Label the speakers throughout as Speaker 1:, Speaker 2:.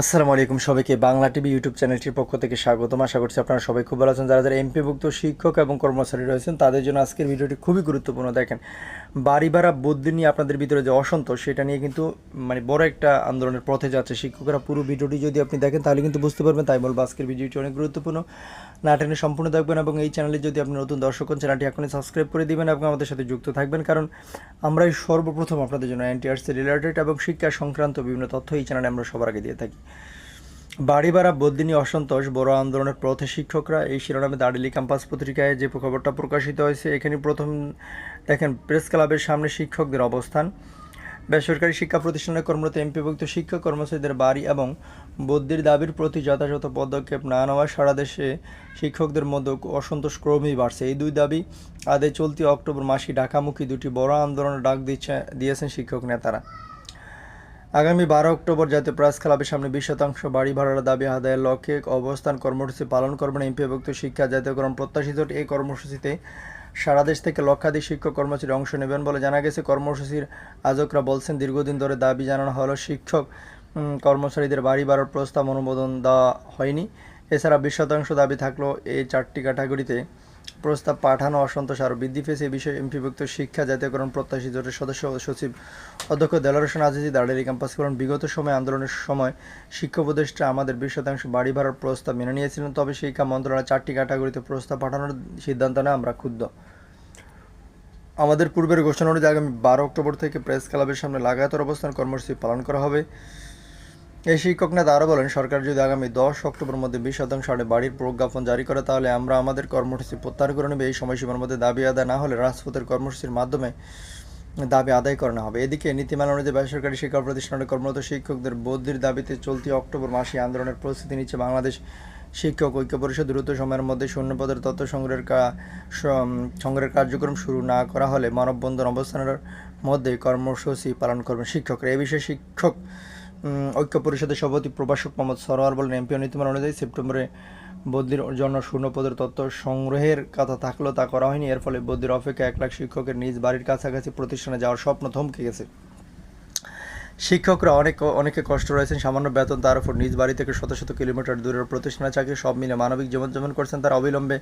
Speaker 1: আসসালামু আলাইকুম সবাইকে। বাংলা টিভি ইউটিউব চ্যানেলটির পক্ষ থেকে স্বাগতম। আশা করছি আপনারা সবাই খুব ভালো আছেন। যারা যারা এমপিভুক্ত শিক্ষক এবং কর্মচারী রয়েছেন, তাদের জন্য আজকের ভিডিওটি খুবই গুরুত্বপূর্ণ। দেখেন বাড়ি ভাড়া বুদ্ধি নিয়ে আপনাদের ভিতরে যে অসন্তোষ, সেটা নিয়ে কিন্তু মানে বড় একটা আন্দোলনের পথে যাচ্ছে শিক্ষকরা। পুরো ভিডিওটি যদি আপনি দেখেন, তাহলে কিন্তু বুঝতে পারবেন, তাই বলব আজকের ভিডিওটি অনেক গুরুত্বপূর্ণ। না টেনে সম্পূর্ণ থাকবেন এবং এই চ্যানেলে যদি আপনি নতুন দর্শক হন চ্যানেলটি এখনই সাবস্ক্রাইব করে দিবেন এবং আমাদের সাথে যুক্ত থাকবেন। কারণ আমরাই সর্বপ্রথম আপনাদের জন্য এনটিআরসি রিলেটেড এবং শিক্ষা সংক্রান্ত বিভিন্ন তথ্য এই চ্যানেলে আমরা সবার আগে দিয়ে থাকি। বাড়ি ভাড়া বদিনী অসন্তোষ বড় আন্দোলনের পথে শিক্ষকরা এই শিরোনামে দাঁড়িলি ক্যাম্পাস পত্রিকায় যে খবরটা প্রকাশিত হয়েছে এখানে প্রথম দেখেন প্রেস ক্লাবের সামনে শিক্ষকদের অবস্থান। বেসরকারি শিক্ষা প্রতিষ্ঠানে কর্মরত এমপিভুক্ত শিক্ষক কর্মচারীদের বাড়ি এবং বদ্যির দাবির প্রতি যথাযথ পদক্ষেপ না নেওয়া সারা দেশে শিক্ষকদের মধ্যে অসন্তোষ ক্রমেই বাড়ছে। এই দুই দাবি আদে চলতি অক্টোবর মাসে ঢাকামুখী দুটি বড় আন্দোলনের ডাক দিচ্ছে, দিয়েছেন শিক্ষক নেতারা। আগামী বারো অক্টোবর জাতীয় প্রেস ক্লাবের সামনে বিশ শতাংশ বাড়ি ভাড়ার দাবি আদায়ের লক্ষ্যে অবস্থান কর্মসূচি পালন করবেন এমপিভুক্ত শিক্ষা জাতীয়করণ প্রত্যাশিত এই কর্মসূচিতে সারা দেশ থেকে লক্ষাধিক শিক্ষক কর্মচারী অংশ নেবেন বলে জানা গেছে। কর্মসূচির আয়োজকরা বলছেন, দীর্ঘদিন ধরে দাবি জানানো হলো, শিক্ষক কর্মচারীদের বাড়ি ভাড়ার প্রস্তাব অনুমোদন দেওয়া হয়নি। এছাড়া বিশ শতাংশ দাবি থাকল এই চারটি ক্যাটাগরিতে প্রস্তাব পাঠানো অসন্তোষ আরও বৃদ্ধি পেয়েছে। এই বিষয়ে এমপিভুক্ত শিক্ষা, জাতীয়করণ, প্রত্যাশী জোটের সদস্য ও সচিব অধ্যক্ষ দেলার আজিজি দাঁড়ালি ক্যাম্পাস করেন। বিগত সময় আন্দোলনের সময় শিক্ষা উপদেষ্টা আমাদের বিশ শতাংশ বাড়ি ভাড়ার প্রস্তাব মেনে নিয়েছিলেন, তবে শিক্ষা মন্ত্রণালয় চারটি ক্যাটাগরিতে প্রস্তাব পাঠানোর সিদ্ধান্ত নেয় আমরা ক্ষুব্ধ। আমাদের পূর্বের ঘোষণা অনুযায়ী আগামী বারো অক্টোবর থেকে প্রেস ক্লাবের সামনে লাগাতার অবস্থান কর্মসূচি পালন করা হবে। এই শিক্ষক নেতা আরও বলেন, সরকার যদি আগামী দশ অক্টোবর মধ্যে বিশ শতাংশ হারে বাড়ির প্রজ্ঞাপন জারি করে, তাহলে আমরা আমাদের কর্মসূচি প্রত্যাহার করে নেবে। এই সময়সীমার মধ্যে দাবি আদায় না হলে রাজপথের কর্মসূচির মাধ্যমে দাবি আদায় করানো হবে। এদিকে নীতিমালা অনুযায়ী বেসরকারি শিক্ষা প্রতিষ্ঠানে কর্মরত শিক্ষকদের বদলির দাবিতে চলতি অক্টোবর মাসে আন্দোলনের প্রস্তুতি নিচ্ছে বাংলাদেশ শিক্ষক ঐক্য পরিষদ। দ্রুত সময়ের মধ্যে শূন্যপদের তথ্য সংগ্রহের সংগ্রহের কার্যক্রম শুরু না করা হলে মানববন্ধন অবস্থানের মধ্যে কর্মসূচি পালন করবেন শিক্ষকরা। এ বিষয়ে শিক্ষক ঐক্য পরিষদের সভাপতি প্রভাষক মোহাম্মদ সরোয়ার বলেন, এমপি নীতিমালা অনুযায়ী সেপ্টেম্বরে বদলির জন্য শূন্যপদের তথ্য সংগ্রহের কথা থাকলেও তা করা হয়নি। এর ফলে বদলির অপেক্ষা এক লাখ শিক্ষকের নিজ বাড়ির কাছাকাছি প্রতিষ্ঠানে যাওয়ার স্বপ্ন থমকে গেছে। শিক্ষকরা অনেক, অনেকে কষ্ট রয়েছেন, সামান্য বেতন তার উপর। নিজ বাড়ি থেকে শত শত কিলোমিটার দূরের প্রতিষ্ঠানে চাকরি, সব মিলে মানবিক জীবনযাপন করছেন তারা। অবিলম্বে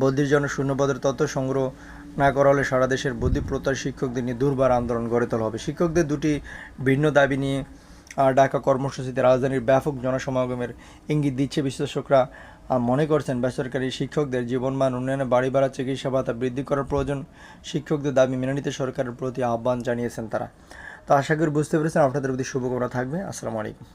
Speaker 1: বদ্ধির জন্য শূন্যপদের তথ্য সংগ্রহ না করা হলে সারা দেশের বুদ্ধি প্রত্যাশী শিক্ষকদের নিয়ে দুর্বার আন্দোলন গড়ে তোলা হবে। শিক্ষকদের দুটি ভিন্ন দাবি নিয়ে ঢাকা কর্মসূচিতে রাজধানীর ব্যাপক জনসমাগমের ইঙ্গিত দিচ্ছে বিশ্লেষকরা। মনে করছেন বেসরকারি শিক্ষকদের জীবনমান উন্নয়নে বাড়ি ভাড়া, চিকিৎসা ভাতা বৃদ্ধি করার প্রয়োজন। শিক্ষকদের দাবি মেনে নিতে সরকারের প্রতি আহ্বান জানিয়েছেন তারা। তো আশা করি বুঝতে পেরেছেন। আপনাদের প্রতি শুভকামনা থাকবে। আসসালামু আলাইকুম।